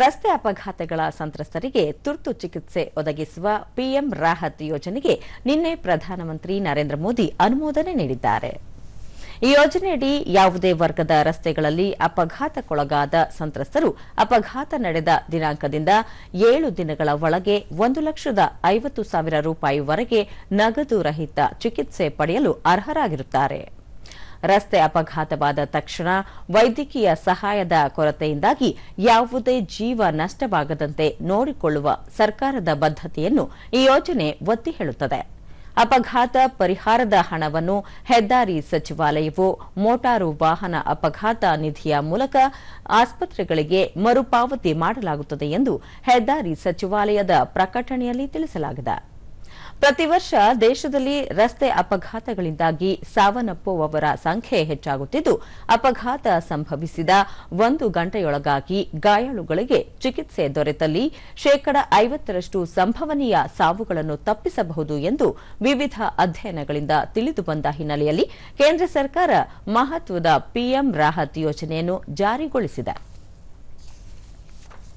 ರಸ್ತೆ ಅಪಘಾತಗಳ ಸಂತ್ರಸ್ತರಿಗೆ ತುರ್ತು ಚಿಕಿತ್ಸೆ ಒದಗಿಸುವ ಪಿಎಂ ರಾಹತ್ ಯೋಜನೆಗೆ ನಿನ್ನೆ ಪ್ರಧಾನಮಂತ್ರಿ ನರೇಂದ್ರ ಮೋದಿ ಅನುಮೋದನೆ ನೀಡಿದ್ದಾರೆ. ಈ ಯೋಜನೆಯಡಿ ಯಾವುದೇ ವರ್ಗದ ರಸ್ತೆಗಳಲ್ಲಿ ಅಪಘಾತಕ್ಕೊಳಗಾದ ಸಂತ್ರಸ್ತರು ಅಪಘಾತ ನಡೆದ ದಿನಾಂಕದಿಂದ ಏಳು ದಿನಗಳ ಒಳಗೆ ಒಂದು ಲಕ್ಷದ ಐವತ್ತು ಸಾವಿರ ರೂಪಾಯಿವರೆಗೆ ನಗದು ರಹಿತ ಚಿಕಿತ್ಸೆ ಪಡೆಯಲು ಅರ್ಹರಾಗಿರುತ್ತಾರೆ. ರಸ್ತೆ ಅಪಘಾತವಾದ ತಕ್ಷಣ ವೈದ್ಯಕೀಯ ಸಹಾಯದ ಕೊರತೆಯಿಂದಾಗಿ ಯಾವುದೇ ಜೀವ ನಷ್ಟವಾಗದಂತೆ ನೋಡಿಕೊಳ್ಳುವ ಸರ್ಕಾರದ ಬದ್ಧತೆಯನ್ನು ಈ ಯೋಜನೆ ಒತ್ತಿ ಹೇಳುತ್ತದೆ. ಅಪಘಾತ ಪರಿಹಾರದ ಹಣವನ್ನು ಹೆದ್ದಾರಿ ಸಚಿವಾಲಯವು ಮೋಟಾರು ವಾಹನ ಅಪಘಾತ ನಿಧಿಯ ಮೂಲಕ ಆಸ್ಪತ್ರೆಗಳಿಗೆ ಮರುಪಾವತಿ ಮಾಡಲಾಗುತ್ತದೆ ಎಂದು ಹೆದ್ದಾರಿ ಸಚಿವಾಲಯದ ಪ್ರಕಟಣೆಯಲ್ಲಿ ತಿಳಿಸಲಾಗಿದೆ. ಪ್ರತಿ ವರ್ಷ ದೇಶದಲ್ಲಿ ರಸ್ತೆ ಅಪಘಾತಗಳಿಂದಾಗಿ ಸಾವನ್ನಪ್ಪುವವರ ಸಂಖ್ಯೆ ಹೆಚ್ಚಾಗುತ್ತಿದ್ದು, ಅಪಘಾತ ಸಂಭವಿಸಿದ ಒಂದು ಗಂಟೆಯೊಳಗಾಗಿ ಗಾಯಾಳುಗಳಿಗೆ ಚಿಕಿತ್ಸೆ ದೊರೆತಲ್ಲಿ ಶೇಕಡ ಐವತ್ತರಷ್ಟು ಸಂಭವನೀಯ ಸಾವುಗಳನ್ನು ತಪ್ಪಿಸಬಹುದು ಎಂದು ವಿವಿಧ ಅಧ್ಯಯನಗಳಿಂದ ತಿಳಿದುಬಂದ ಹಿನ್ನೆಲೆಯಲ್ಲಿ ಕೇಂದ್ರ ಸರ್ಕಾರ ಮಹತ್ವದ ಪಿಎಂ ರಾಹತ್ ಯೋಜನೆಯನ್ನು ಜಾರಿಗೊಳಿಸಿದೆ.